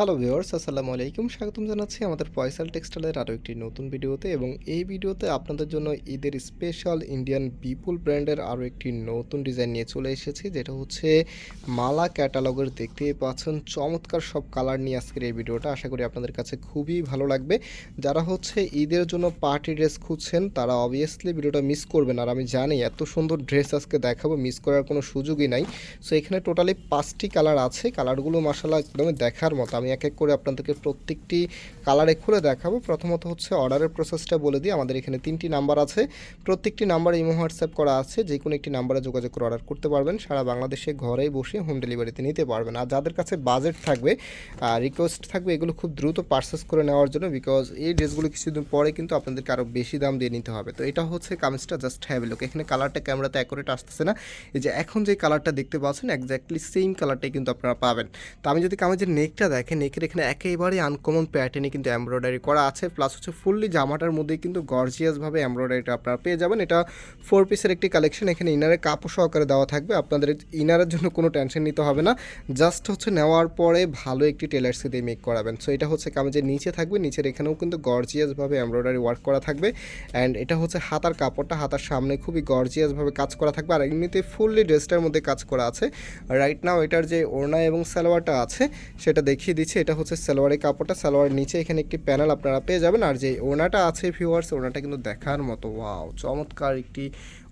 Hello viewers আসসালামু আলাইকুম। স্বাগতম জানাচ্ছি আমাদের পয়সাল টেক্সটাইলের আরও একটি নতুন ভিডিওতে এবং এই ভিডিওতে আপনাদের জন্য ঈদের স্পেশাল ইন্ডিয়ান বিপুল ব্র্যান্ডের আরও একটি নতুন ডিজাইন নিয়ে চলে এসেছি, যেটা হচ্ছে মালা ক্যাটালগের দেখতেই পাচ্ছেন। চমৎকার সব কালার নিয়ে আজকের এই ভিডিওটা। আশা করি আপনাদের কাছে খুবই ভালো লাগবে। যারা হচ্ছে ঈদের জন্য পার্টি ড্রেস খুঁজছেন, তারা অবভিয়াসলি ভিডিওটা মিস করবেন। আর আমি জানি এত সুন্দর ড্রেস আজকে দেখাবো মিস করার কোনো সুযোগই নাই। সো এখানে টোটালি পাঁচটি কালার আছে। কালারগুলো মাসাল্লাহ একদমই দেখার মতো। আমি এক এক করে আপনাদেরকে প্রত্যেকটি কালারে খুলে দেখাবো। প্রথমত হচ্ছে অর্ডারের প্রসেসটা বলে দিই, আমাদের এখানে তিনটি নাম্বার আছে। প্রত্যেকটি নাম্বারে ইমো হোয়াটসঅ্যাপ করা আছে যে কোনো একটি নাম্বারে যোগাযোগ করে অর্ডার করতে পারবেন। সারা বাংলাদেশে ঘরেই বসে হোম ডেলিভারিতে নিতে পারবেন। আর যাদের কাছে বাজেট থাকবে রিকোয়েস্ট থাকবে, এগুলো খুব দ্রুত পারচেস করে নেওয়ার জন্য বিকজ এই ড্রেসগুলো কিছুদিন পরে কিন্তু আপনাদেরকে আরও বেশি দাম দিয়ে নিতে হবে। তো এটা হচ্ছে কামিজটা জাস্ট হ্যাভ লুক এখানে কালারটা ক্যামেরাতে অ্যাকোরেট আসতেছে না। এই যে এখন যে কালারটা দেখতে পাচ্ছেন একজ্যাক্টলি সেম কালারটাই কিন্তু আপনারা পাবেন। তো আমি যদি কামিজের নেকটা দেখেন নেকের এখানে একেবারে আনকমন প্যাটার্নে কিন্তু এমব্রয়ডারি করা আছে। প্লাস হচ্ছে ফুললি জামাটার মধ্যেই কিন্তু গর্জিয়াসভাবে এমব্রয়ডারিটা আপনারা পেয়ে যাবেন। এটা ফোর পিসের একটি কালেকশন এখানে ইনারের কাপড় সহকারে দেওয়া থাকবে। আপনাদের ইনারের জন্য কোনো টেনশন নিতে হবে না। জাস্ট হচ্ছে নেওয়ার পরে ভালো একটি টেলার্সকে দিয়ে মেক করাবেন। সো এটা হচ্ছে কামিজের নিচে থাকবে। নিচের এখানেও কিন্তু গর্জিয়াসভাবে এমব্রয়ডারি ওয়ার্ক করা থাকবে। অ্যান্ড এটা হচ্ছে হাতার কাপড়টা। হাতার সামনে খুবই গর্জিয়াসভাবে কাজ করা থাকবে। আর এমনিতে ফুললি ড্রেসটার মধ্যে কাজ করা আছে। রাইট নাও এটার যে ওড়না এবং সালোয়ারটা আছে, সেটা দেখিয়ে দিচ্ছি, এটা হচ্ছে সালোয়ারের কাপড়টা। সালোয়ারের নিচে এখানে একটি প্যানেল আপনারা পেয়ে যাবেন। আর যে ওনাটা আছে ভিউয়ার্স ওনাটা কিন্তু দেখার মতো। ওয়াও চমৎকার একটি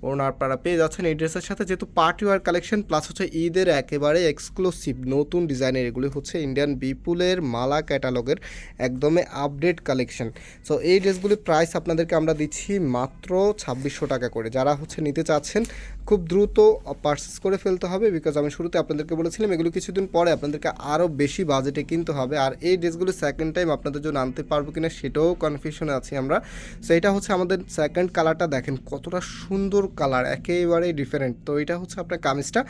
ওড়না আপনারা পেয়ে যাচ্ছেন এই ড্রেসের সাথে। যেহেতু পার্টি ওয়ার কালেকশন প্লাস হচ্ছে ঈদের একেবারে এক্সক্লুসিভ নতুন ডিজাইনের এগুলি হচ্ছে ইন্ডিয়ান বিপুলের মালা ক্যাটালগের একদমই আপডেট কালেকশন সো এই ড্রেসগুলির প্রাইস আপনাদেরকে আমরা দিচ্ছি মাত্র ছাব্বিশশো টাকা করে। যারা হচ্ছে নিতে চাচ্ছেন, খুব দ্রুত পারচেস করে ফেলতে হবে বিকজ আমি শুরুতে আপনাদেরকে বলেছিলাম, এগুলো কিছুদিন পরে আপনাদেরকে আরও বেশি বাজেটে কিনতে হবে। আর এই ড্রেসগুলো সেকেন্ড টাইম আপনাদের জন্য আনতে পারব কিনা সেটাও কনফিউশনে আছি আমরা। সো এটা হচ্ছে আমাদের সেকেন্ড কালারটা দেখেন কতটা সুন্দর কালার একেবারেই ডিফারেন্ট তো এটা হচ্ছে আপনার কামিজটা।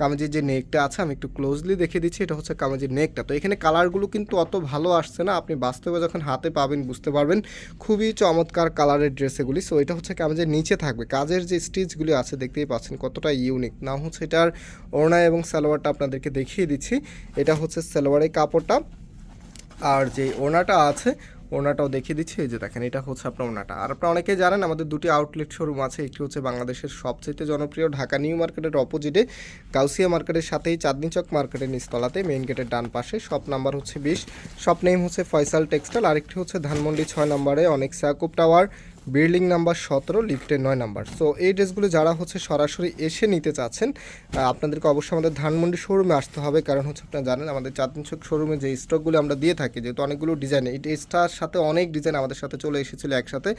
কামিজের যে নেকটা আছে, আমি একটু ক্লোজলি দেখে দিচ্ছি, এটা হচ্ছে কামিজের নেকটা তো এখানে কালারগুলো কিন্তু অত ভালো আসছে না, আপনি বাস্তবে যখন হাতে পাবেন বুঝতে পারবেন। খুবই চমৎকার কালারের ড্রেস এগুলি। সো এটা হচ্ছে কামিজের নিচে থাকবে। কাজের যে স্টিচগুলি আছে, দেখতেই পাচ্ছেন কতটা ইউনিক না হচ্ছে এটার ওড়না এবং সালোয়ারটা আপনাদেরকে দেখিয়ে দিচ্ছি। এটা হচ্ছে সালোয়ারের কাপড়টা। আর যে ওড়নাটা আছে ওনাটাও দেখিয়ে দিচ্ছি যে দেখেন, এটা হচ্ছে আপনার ওনাটা আর আপনারা অনেকেই জানেন, আমাদের দুটি আউটলেট শোরুম আছে, একটি হচ্ছে বাংলাদেশের সবচেয়ে জনপ্রিয় ঢাকা নিউ মার্কেটের অপোজিটে গাউসিয়া মার্কেটের সাথেই চাঁদনি চক মার্কেটের নিচতলাতে মেইন গেটের ডান পাশে শপ নাম্বার হচ্ছে বিশ। শপ নেম হচ্ছে ফয়সাল টেক্সটাইল আরেকটি হচ্ছে ধানমন্ডি ছয় নম্বরে, অনেক সাকুপ টাওয়ার বিল্ডিং নাম্বার সতেরো, লিফটের নয় নাম্বার। সো এই ড্রেসগুলো যারা হচ্ছে সরাসরি এসে নিতে চাচ্ছেন আপনাদেরকে অবশ্যই আমাদের ধানমন্ডি শোরুমে আসতে হবে। কারণ হচ্ছে আপনারা জানেন, আমাদের চাঁদনি চক শোরুমে যে স্টকগুলো আমরা দিয়ে থাকি, যেহেতু অনেকগুলো ডিজাইন এই ড্রেসটার সাথে অনেক ডিজাইন আমাদের সাথে চলে এসেছিল একসাথে।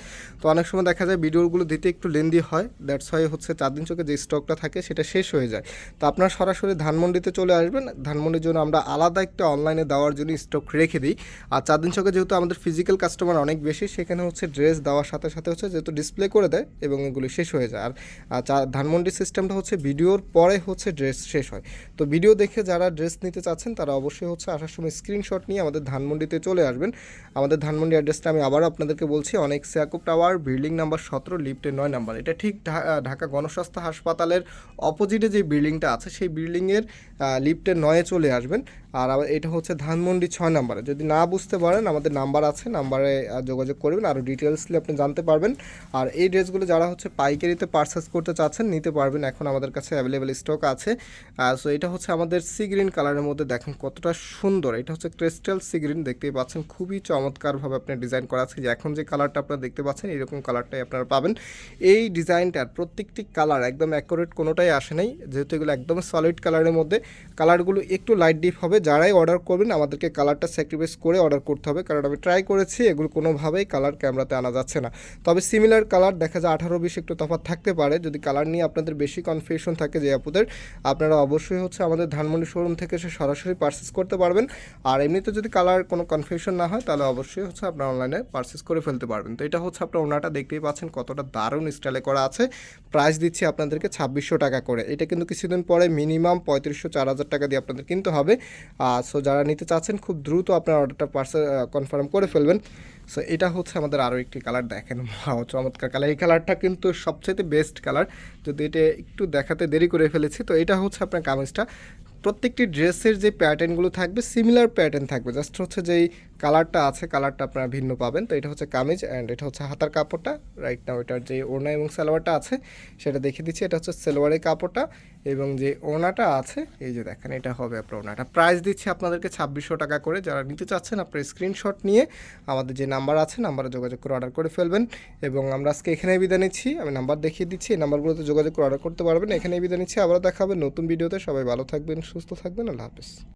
তো অনেক সময় দেখা যায় ভিডিওগুলো দিতে একটু লেন্দি হয় দ্যাটস হয় হচ্ছে চাঁদনি চকে যে স্টকটা থাকে, সেটা শেষ হয়ে যায়। তো আপনারা সরাসরি ধানমন্ডিতে চলে আসবেন। ধানমন্ডির জন্য আমরা আলাদা একটা অনলাইনে দেওয়ার জন্য স্টক রেখে দিই। আর চাঁদনি চকে যেহেতু আমাদের ফিজিক্যাল কাস্টমার অনেক বেশি, সেখানে হচ্ছে ড্রেস দেওয়ার সাথে সাথে হচ্ছে যেহেতু ডিসপ্লে করে দেয় এবং এগুলি শেষ হয়ে যায়। আর ধানমন্ডি সিস্টেমটা হচ্ছে ভিডিওর পরে হচ্ছে ড্রেস শেষ হয়। তো ভিডিও দেখে যারা ড্রেস নিতে চাচ্ছেন, তারা অবশ্যই হচ্ছে আসার সময় স্ক্রিনশট নিয়ে আমাদের ধানমন্ডিতে চলে আসবেন। আমাদের ধানমন্ডি অ্যাড্রেসটা আমি আবারও আপনাদেরকে বলছি, অনেক সিয়াকুপ টাওয়ার বিল্ডিং নাম্বার সতেরো লিফটের নয় নাম্বার এটা ঠিক ঢাকা গণস্বাস্থ্য হাসপাতালের অপোজিটে যে বিল্ডিংটা আছে, সেই বিল্ডিংয়ের লিফটের নয়ে চলে আসবেন। আর আবার এটা হচ্ছে ধানমন্ডি ছয় নাম্বারে। যদি না বুঝতে পারেন, আমাদের নাম্বার আছে, নাম্বারে যোগাযোগ করবেন আরও ডিটেলসলি আপনি জানতে পারবেন। আর এই ড্রেসগুলো যারা হচ্ছে পাইকারিতে পারচেস করতে চাচ্ছেন, নিতে পারবেন। এখন আমাদের কাছে অ্যাভেলেবেল স্টক আছে। সো এটা হচ্ছে আমাদের সি গ্রিন কালারের মধ্যে দেখেন কতটা সুন্দর। এটা হচ্ছে ক্রিস্টাল সি গ্রিন দেখতেই পাচ্ছেন খুবই চমৎকারভাবে আপনার ডিজাইন করা আছে। যে এখন যে কালারটা আপনারা দেখতে পাচ্ছেন, এরকম কালারটাই আপনারা পাবেন। এই ডিজাইনটার প্রত্যেকটি কালার একদম অ্যাকোরেট কোনোটাই আসে নাই। যেহেতু এগুলো একদম সলিড কালারের মধ্যে কালারগুলো একটু লাইট ডিপ হবে যারাই অর্ডার করবেন, আমাদেরকে কালারটা স্যাক্রিফাইস করে অর্ডার করতে হবে। কারণ আমি ট্রাই করেছি, এগুলো কোনোভাবেই কালার ক্যামেরাতে আনা যাচ্ছে না। তবে সিমিলার কালার দেখা যায় আঠারো বিশ একটু তফাৎ থাকতে পারে। যদি কালার নিয়ে আপনাদের বেশি কনফিউশন থাকে যে আপুদের, আপনারা অবশ্যই হচ্ছে আমাদের ধানমন্ডি শোরুম থেকে এসে সরাসরি পারচেস করতে পারবেন। আর এমনিতে যদি কালার কোনো কনফিউশন না হয়, তাহলে অবশ্যই হচ্ছে আপনার অনলাইনে পারচেস করে ফেলতে পারবেন। তো এটা হচ্ছে আপনার ওনাটা দেখতেই পাচ্ছেন, কতটা দারুণ স্টাইলে করা আছে। প্রাইস দিচ্ছি আপনাদেরকে ছাব্বিশশো টাকা করে। এটা কিন্তু কিছুদিন পরে মিনিমাম পঁয়ত্রিশশো, চার হাজার টাকা দিয়ে আপনাদের কিনতে হবে। সো যারা নিতে চাচ্ছেন, খুব দ্রুত আপনার অর্ডারটা পার্সেল কনফার্ম করে ফেলবেন। সো এটা হচ্ছে আমাদের আরও একটি কালার দেখেন চমৎকার কালার এই কালারটা কিন্তু সবচেয়ে বেস্ট কালার যদি এটা একটু দেখাতে দেরি করে ফেলেছি, তো এটা হচ্ছে আপনার কামিজটা। প্রত্যেকটি ড্রেসের যে প্যাটার্নগুলো থাকবে সিমিলার প্যাটার্ন থাকবে। জাস্ট হচ্ছে যেই কালারটা আছে, কালারটা আপনারা ভিন্ন পাবেন। তো এটা হচ্ছে কামিজ অ্যান্ড এটা হচ্ছে হাতার কাপড়টা। রাইট নাও এটার যে ওড়না এবং সালোয়ারটা আছে, সেটা দেখিয়ে দিচ্ছি। এটা হচ্ছে সালোয়ারের কাপড়টা এবং যে ওড়নাটা আছে, এই যে দেখেন এটা হবে আপনার ওড়নাটা। প্রাইস দিচ্ছি আপনাদেরকে ছাব্বিশশো টাকা করে। যারা নিতে চাচ্ছেন, আপনার স্ক্রিনশট নিয়ে আমাদের যে নাম্বার আছে নাম্বারে যোগাযোগ করে অর্ডার করে ফেলবেন। এবং আমরা আজকে এখানে বিদায় নিচ্ছি। আমি নাম্বার দেখিয়ে দিচ্ছি, এই নাম্বারগুলোতে যোগাযোগ করে অর্ডার করতে পারবেন। এখানে বিদায় নিচ্ছি। আবারও দেখা হবে নতুন ভিডিওতে সবাই ভালো থাকবেন, সুস্থ থাকবেন। আল্লাহ হাফেজ।